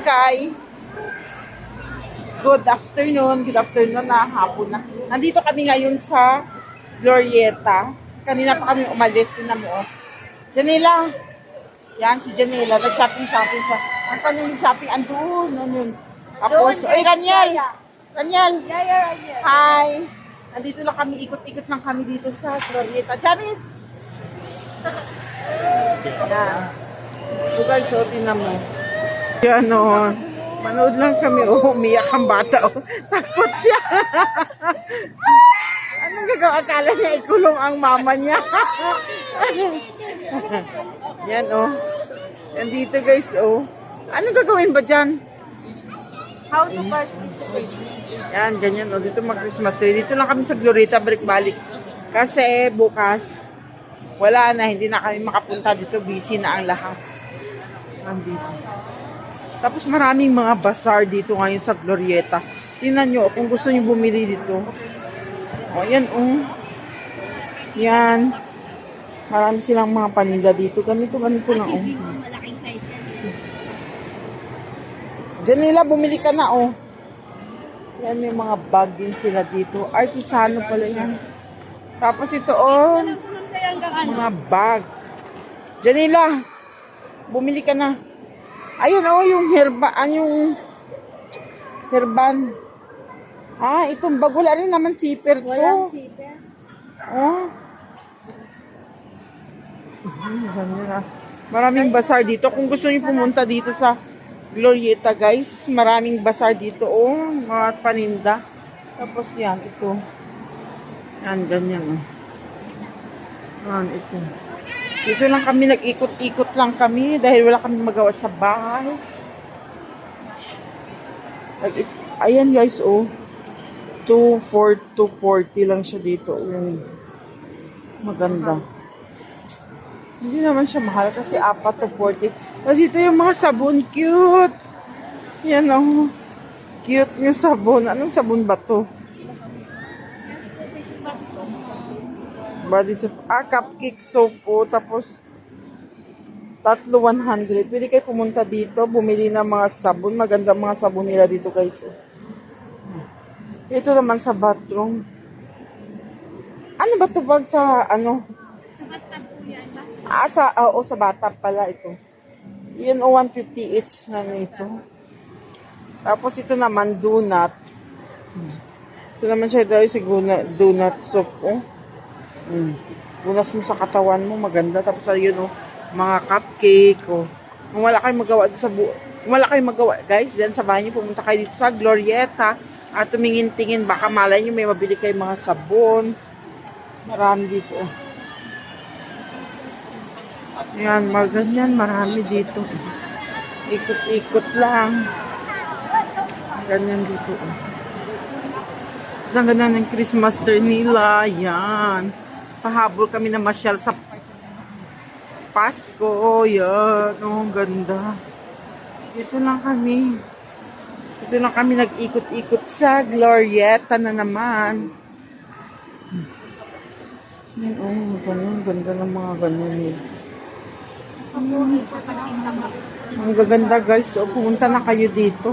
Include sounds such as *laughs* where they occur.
Kay. Good afternoon. Good afternoon na. Hapon na. Nandito kami ngayon sa Glorieta. Kanina pa kami umalis. Tinan mo, oh. Janela. Yan, si Janela. Nag-shopping-shopping siya. Ang kanyang shopping andun. Ano yun? Tapos, ay, Raniel. Raniel. Yaya, Yaya. Hi. Nandito lang kami. Ikot-ikot lang kami dito sa Glorieta. Jamis. *laughs* Yan. Guys, so tinan mo. Yan o. Manood lang kami. Oh, umiyak ang bata. Oh. *laughs* Takot siya. *laughs* Anong gagawin? Akala niya ikulong ang mama niya. *laughs* Yan oh. Yan dito guys oh. Anong gagawin ba dyan? How to participate. Yan, ganyan. O, dito mag-Christmas tree. Dito lang kami sa Glorita, balik-balik. Kasi bukas, wala na, hindi na kami makapunta dito. Busy na ang lahat. Nandito. Tapos maraming mga bazaar dito ngayon sa Glorieta. Tingnan nyo, kung gusto nyo bumili dito. O, yan, oh. Yan. Marami silang mga paninda dito. Ganito, ganito oh. Malaking size yan. Janila, bumili ka na, oh. Yan, may mga bag din sila dito. Artisano pala yan. Tapos ito, oh, mga bag. Janila, bumili ka na. Ayun, oh, yung herba, ah, yung herban. Ah, itong bag, wala rin naman zipper to. Walang zipper. Oh. Ah. Maraming bazaar dito. Kung gusto niyo pumunta dito sa Glorieta, guys, maraming bazaar dito. Oh, mga paninda. Tapos yan, ito. Yan, ganyan. Oh. Yan, ito. Dito lang kami, nag-ikot-ikot lang kami dahil wala kami magawa sa bahay. Nag Ayan guys, oh. 2, 4, 240 lang siya dito. Ayan. Maganda. Hindi naman siya mahal kasi 4 to 40. Kasi ito yung mga sabon. Cute! Yan oh. Cute yung sabon. Anong sabon ba to? Body soap. Soap. Ah, cupcake soap po. Tapos, tatlo 100. Pwede kayo pumunta dito, bumili ng mga sabon. Maganda mga sabon nila dito guys. oh. Ito naman sa bathroom. Ano ba to bag sa ano? Sa bathtub po yan. Ah, sa, ah, oo, sa bata pala ito. Yun, o 150 each na nito. Tapos ito naman, donut. Ito naman siya dahil si guna- donut soup, oh. Mm. Punas mo sa katawan mo, maganda. Tapos ayun, oh, mga cupcake, oh. Kung wala kayong magawa sa bu kung wala kayong magawa, guys, then sa bahay niyo, pumunta kayo dito sa Glorieta at tumingin-tingin, baka malay niyo may mabili kayong mga sabon. Marami dito, oh. Yan, maganyan, marami dito. Ikot-ikot lang. Ganyan dito. oh. Ang ganda ng Christmas tree nila. Yan. Pahabol kami na masyal sa Pasko. Yan. Oh, ganda. Dito lang kami. Dito lang kami nag-ikot-ikot sa Glorieta na naman. Yan, oh, ganun. Ganda ng mga ganun. eh. Ang gaganda guys. O, pumunta na kayo dito.